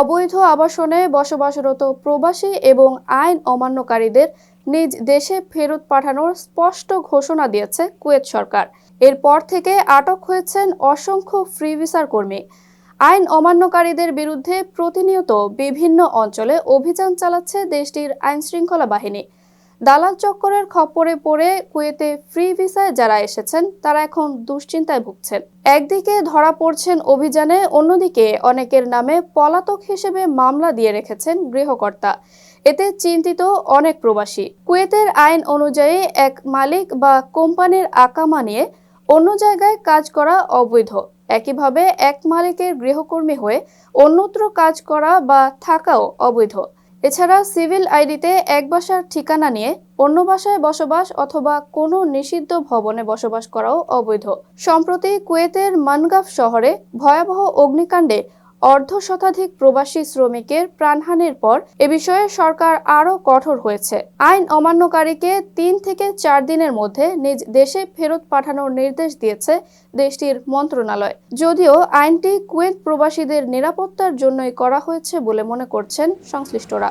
অবৈধ আবাসনে বসবাসরত প্রবাসী এবং আইন অমান্যকারীদের নিজ দেশে ফেরত পাঠানোর স্পষ্ট ঘোষণা দিয়েছে কুয়েত সরকার। এরপর থেকে আটক হয়েছেন অসংখ্য ফ্রি ভিসার কর্মী। আইন অমান্যকারীদের বিরুদ্ধে প্রতিনিয়ত বিভিন্ন অঞ্চলে অভিযান চালাচ্ছে দেশটির আইনশৃঙ্খলা বাহিনী। দালাল চক্করের খপ্পরে পড়ে কুয়েতে ফ্রি ভিসায় যারা এসেছেন, তারা এখন দুশ্চিন্তায় ভুগছেন। একদিকে ধরা পড়ছেন অভিযানে, অন্যদিকে অনেকের নামে পলাতক হিসেবে মামলা দিয়ে রেখেছেন গৃহকর্তা। এতে চিন্তিত অনেক প্রবাসী। কুয়েতের আইন অনুযায়ী এক মালিক বা কোম্পানির আকামা নিয়ে অন্য জায়গায় কাজ করা অবৈধ। একইভাবে এক মালিকের গৃহকর্মী হয়ে অন্যত্র কাজ করা বা থাকাও অবৈধ। এছাড়া সিভিল আইডিতে এক বাসার ঠিকানা নিয়ে অন্য বাসায় বসবাস অথবা কোনো নিষিদ্ধ ভবনে বসবাস করাও অবৈধ। সম্প্রতি কুয়েতের মানগাফ শহরে ভয়াবহ অগ্নিকাণ্ডে অর্ধ শতাধিক প্রবাসী শ্রমিকের প্রাণহানির পর এ বিষয়ে সরকার আরও কঠোর হয়েছে। আইন অমান্যকারীকে তিন থেকে চার দিনের মধ্যে নিজ দেশে ফেরত পাঠানোর নির্দেশ দিয়েছে দেশটির মন্ত্রণালয়। যদিও আইনটি কুয়েত প্রবাসীদের নিরাপত্তার জন্যই করা হয়েছে বলে মনে করছেন সংশ্লিষ্টরা।